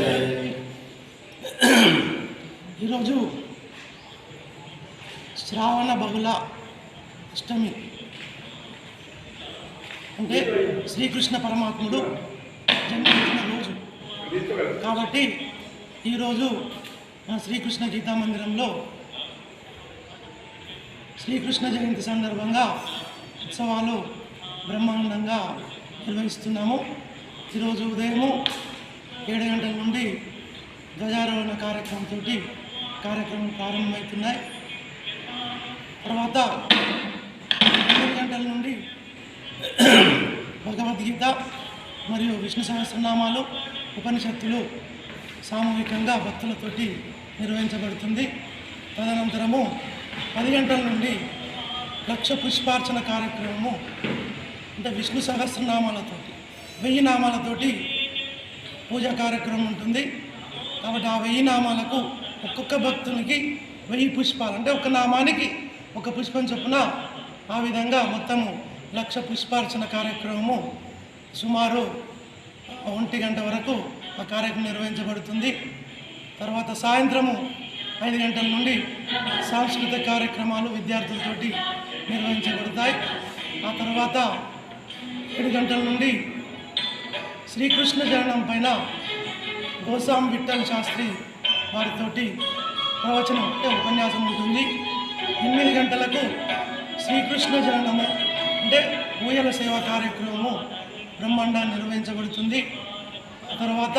చేయాలని ఈరోజు శ్రావణ బహుళ అష్టమి అంటే శ్రీకృష్ణ పరమాత్ముడు జన్మించిన రోజు కాబట్టి ఈరోజు మన శ్రీకృష్ణ గీతా మందిరంలో శ్రీకృష్ణ జయంతి సందర్భంగా ఉత్సవాలు బ్రహ్మాండంగా నిర్వహిస్తున్నాము ఈరోజు ఉదయము ఏడు గంటల నుండి ధ్వజారోహణ కార్యక్రమంతో కార్యక్రమం ప్రారంభమవుతున్నాయి. తర్వాత ఏడు గంటల నుండి భగవద్గీత మరియు విష్ణు సహస్రనామాలు ఉపనిషత్తులు సామూహికంగా భక్తులతోటి నిర్వహించబడుతుంది. తదనంతరము పది గంటల నుండి లక్ష పుష్పార్చన కార్యక్రమము అంటే విష్ణు సహస్రనామాలతోటి వెయ్యి నామాలతోటి పూజా కార్యక్రమం ఉంటుంది. కాబట్టి ఆ వెయ్యి నామాలకు ఒక్కొక్క భక్తునికి వెయ్యి పుష్పాలు. అంటే ఒక నామానికి ఒక పుష్పం చొప్పున ఆ విధంగా మొత్తము లక్ష పుష్పార్చన కార్యక్రమము సుమారు ఒంటి గంట వరకు ఆ కార్యక్రమం నిర్వహించబడుతుంది. తర్వాత సాయంత్రము ఐదు గంటల నుండి సాంస్కృతిక కార్యక్రమాలు విద్యార్థులతోటి నిర్వహించబడతాయి. ఆ తర్వాత ఏడు గంటల నుండి శ్రీకృష్ణ జననం పైన గోసాం విఠల్ శాస్త్రి వారితోటి ప్రవచనం అంటే ఉపన్యాసం ఉంటుంది. ఎనిమిది గంటలకు శ్రీకృష్ణ జననము అంటే ఊయల సేవ కార్యక్రమము బ్రహ్మాండాన్ని నిర్వహించబడుతుంది. తర్వాత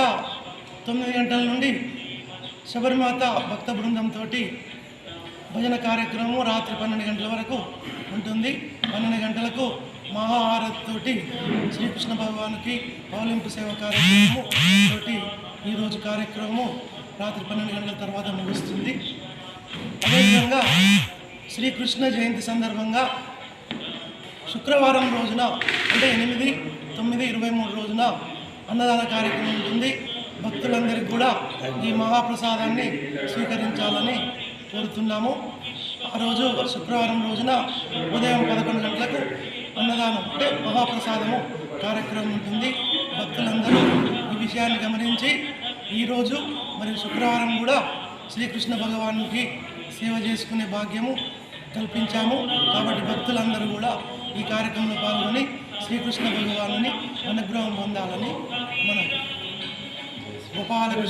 తొమ్మిది గంటల నుండి శబరిమాత భక్త బృందంతో భజన కార్యక్రమం రాత్రి పన్నెండు గంటల వరకు ఉంటుంది. పన్నెండు గంటలకు మహారతితోటి శ్రీకృష్ణ భగవానికి పౌలింపు సేవ కార్యక్రమము. తోటి ఈరోజు కార్యక్రమము రాత్రి పన్నెండు గంటల తర్వాత ముగుస్తుంది. అదేవిధంగా శ్రీకృష్ణ జయంతి సందర్భంగా శుక్రవారం రోజున అంటే ఎనిమిది తొమ్మిది ఇరవై మూడు రోజున అన్నదాన కార్యక్రమం ఉంటుంది. భక్తులందరికీ కూడా ఈ మహాప్రసాదాన్ని స్వీకరించాలని కోరుతున్నాము. ఆ రోజు శుక్రవారం రోజున ఉదయం పదకొండు గంటలకు అన్నదానం అంటే మహాప్రసాదము కార్యక్రమం ఉంటుంది. భక్తులందరూ ఈ విషయాన్ని గమనించి ఈరోజు మరియు శుక్రవారం కూడా శ్రీకృష్ణ భగవానుకి సేవ చేసుకునే భాగ్యము కల్పించాము. కాబట్టి భక్తులందరూ కూడా ఈ కార్యక్రమంలో పాల్గొని శ్రీకృష్ణ భగవానుని అనుగ్రహం పొందాలని మనం గోపాలకృష్ణ